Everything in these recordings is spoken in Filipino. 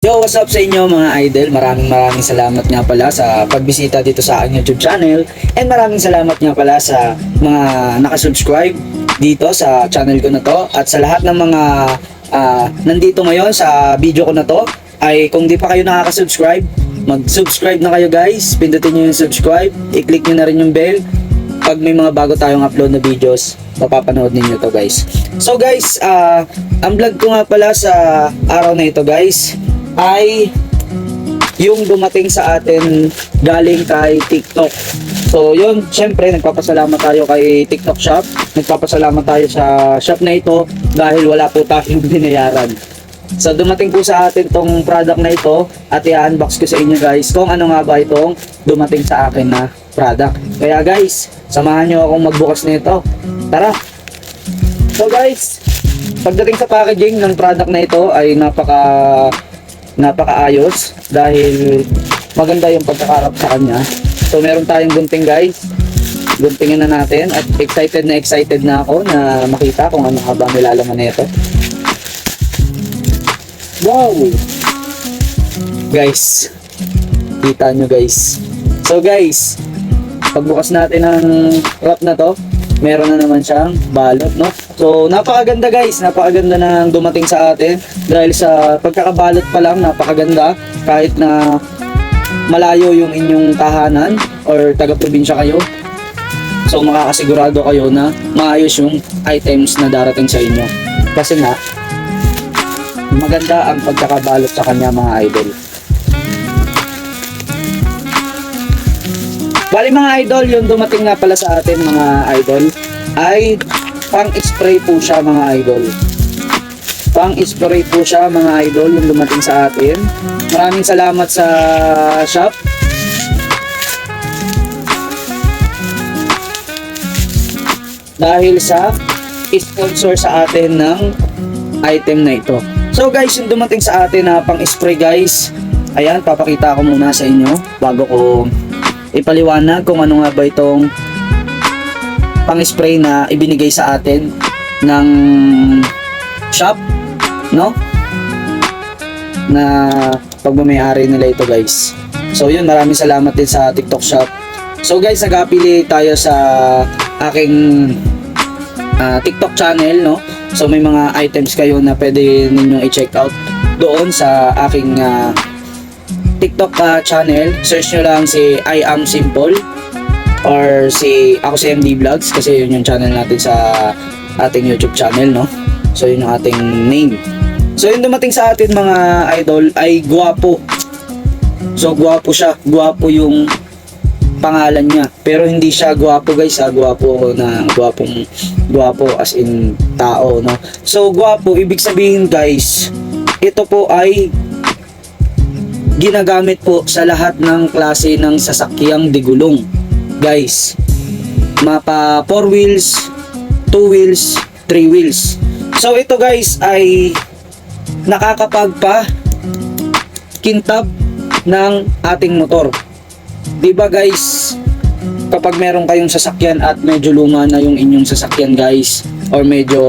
Yo, what's up sa inyo mga idol? Maraming maraming salamat nga pala sa pagbisita dito sa aking YouTube channel. And maraming salamat nga pala sa mga nakasubscribe dito sa channel ko na to. At sa lahat ng mga ah, nandito ngayon sa video ko na to ay kung di pa kayo nakakasubscribe mag-subscribe na kayo guys. Pindutin nyo yung subscribe. I-click nyo na rin yung bell. Pag may mga bago tayong upload na videos mapapanood ninyo to guys. So guys ah ang vlog ko nga pala sa araw na ito guys ay yung dumating sa atin galing kay TikTok. So yun, syempre nagpapasalamat tayo kay TikTok Shop. Nagpapasalamat tayo sa shop na ito dahil wala po tayong binayaran. So dumating po sa atin tong product na ito at i-unbox ko sa inyo guys kung ano nga ba itong dumating sa akin na product. Kaya guys, samahan nyo akong magbukas nito. Tara! So guys, pagdating sa packaging ng product na ito ay napaka napakaayos dahil maganda yung pagkakarap sa kanya. So meron tayong gunting guys. Guntingin na natin at excited na excited na ako na makita kung ano nga ba nilalaman nito. Wow! Guys, kita nyo guys. So guys, pagbukas natin ng wrap na to, meron na naman siyang balot, no? So, napakaganda guys, napakaganda na dumating sa atin dahil sa pagkakabalot pa lang, napakaganda kahit na malayo yung inyong tahanan or taga-probinsya kayo. So, makakasigurado kayo na maayos yung items na darating sa inyo. Kasi nga, maganda ang pagkakabalot sa kanya mga idol. Bali mga idol, yung dumating nga pala sa atin mga idol ay pang-spray po siya mga idol. Pang-spray po siya mga idol yung dumating sa atin. Maraming salamat sa shop. Dahil sa sponsor sa atin ng item na ito. So guys, yung dumating sa atin na pang-spray guys, ayan, papakita ko muna sa inyo bago ko ipaliwanag kung ano nga ba itong pang-spray na ibinigay sa atin ng shop, no? Na pagmamayari nila ito guys. So yun, maraming salamat din sa TikTok shop. So guys, nag-apili tayo sa aking ah, TikTok channel, no? So may mga items kayo na pwede ninyong i-check out doon sa aking ah, TikTok ah, channel. Search nyo lang si I Am Simple or si ako si MD Vlogs kasi yun yung channel natin sa ating YouTube channel, no? So yun yung ating name. So yung dumating sa atin mga idol ay guwapo. So guwapo siya, guwapo yung pangalan niya. Pero hindi siya guwapo guys, ha? guwapo na guwapong guwapo as in tao, no? So guwapo ibig sabihin guys, ito po ay ginagamit po sa lahat ng klase ng sasakyang digulong. Guys, mapa 4 wheels, 2 wheels, 3 wheels. So ito guys ay nakakapagpa kintab ng ating motor. 'Di ba guys? Kapag meron kayong sasakyan at medyo luma na yung inyong sasakyan guys or medyo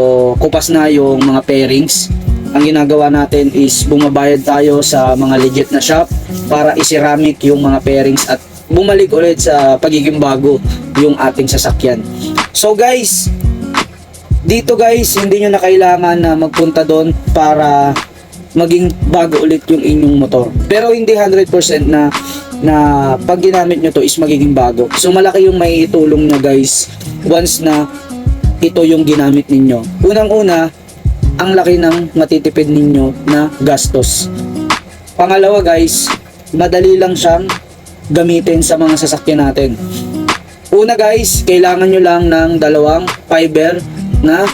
kupas na yung mga pairings, ang ginagawa natin is bumabayad tayo sa mga legit na shop para iseramic yung mga pairings at bumalik ulit sa pagiging bago yung ating sasakyan. So guys, dito guys, hindi nyo na kailangan na magpunta doon para maging bago ulit yung inyong motor. Pero hindi 100% na na pag ginamit nyo to is magiging bago. So malaki yung may itulong nyo guys once na ito yung ginamit ninyo. Unang-una, ang laki ng matitipid ninyo na gastos. Pangalawa guys, madali lang siyang gamitin sa mga sasakyan natin. Una guys, kailangan nyo lang ng dalawang fiber na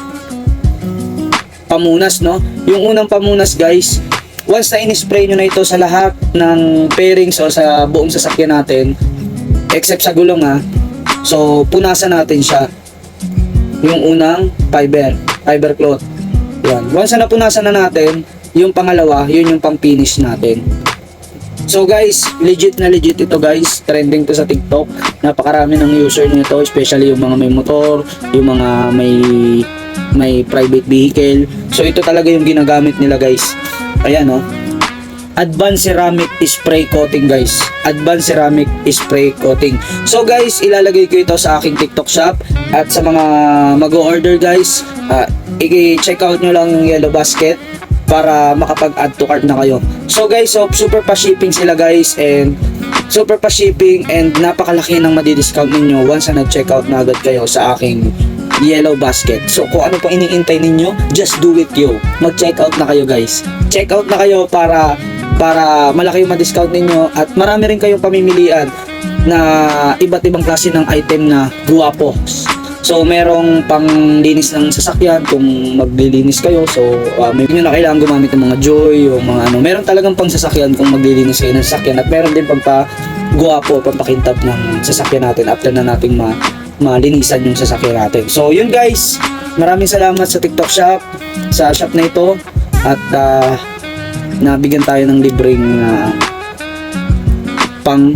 pamunas, no? Yung unang pamunas guys, once na in-spray nyo na ito sa lahat ng pairings o sa buong sasakyan natin, except sa gulong ha, so punasan natin siya. Yung unang fiber, fiber cloth. Yan. Once na napunasan na natin, yung pangalawa, yun yung pang-finish natin. So guys, legit na legit ito guys. Trending to sa TikTok. Napakarami ng user nito, especially yung mga may motor, yung mga may may private vehicle. So ito talaga yung ginagamit nila guys. Ayan oh. Advanced Ceramic Spray Coating guys. Advanced Ceramic Spray Coating. So guys, ilalagay ko ito sa aking TikTok shop at sa mga mag-order guys, ah, i-check out nyo lang Yellow Basket para makapag-add to cart na kayo. So guys, so super pa shipping sila guys and super pa shipping and napakalaki ng madi-discount ninyo once na nag-check out na agad kayo sa aking yellow basket. So kung ano pa iniintay ninyo, just do it yo. Mag-check out na kayo guys. Check out na kayo para para malaki yung ma-discount ninyo at marami rin kayong pamimilian na iba't ibang klase ng item na guwapo. So merong panglinis ng sasakyan kung maglilinis kayo. So uh, may nyo na kailangan gumamit ng mga joy o mga ano. Meron talagang pang sasakyan kung maglilinis kayo ng sasakyan at meron din pang pa guwapo, pampakintab ng sasakyan natin after na nating ma malinisan yung sasakyan natin. So yun guys, maraming salamat sa TikTok shop, sa shop na ito at ah, nabigyan tayo ng libreng ah, pang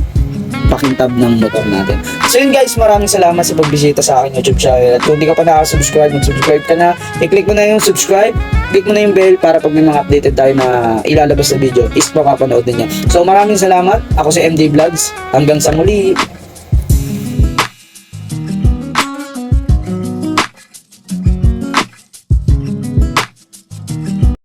pakintab ng motor natin. So yun guys, maraming salamat sa pagbisita sa aking YouTube channel. At kung di ka pa nakasubscribe, mag-subscribe ka na. I-click mo na yung subscribe, click mo na yung bell para pag may mga updated tayo na ilalabas na video, is makapanood din yan. So maraming salamat. Ako si MD Vlogs. Hanggang sa muli.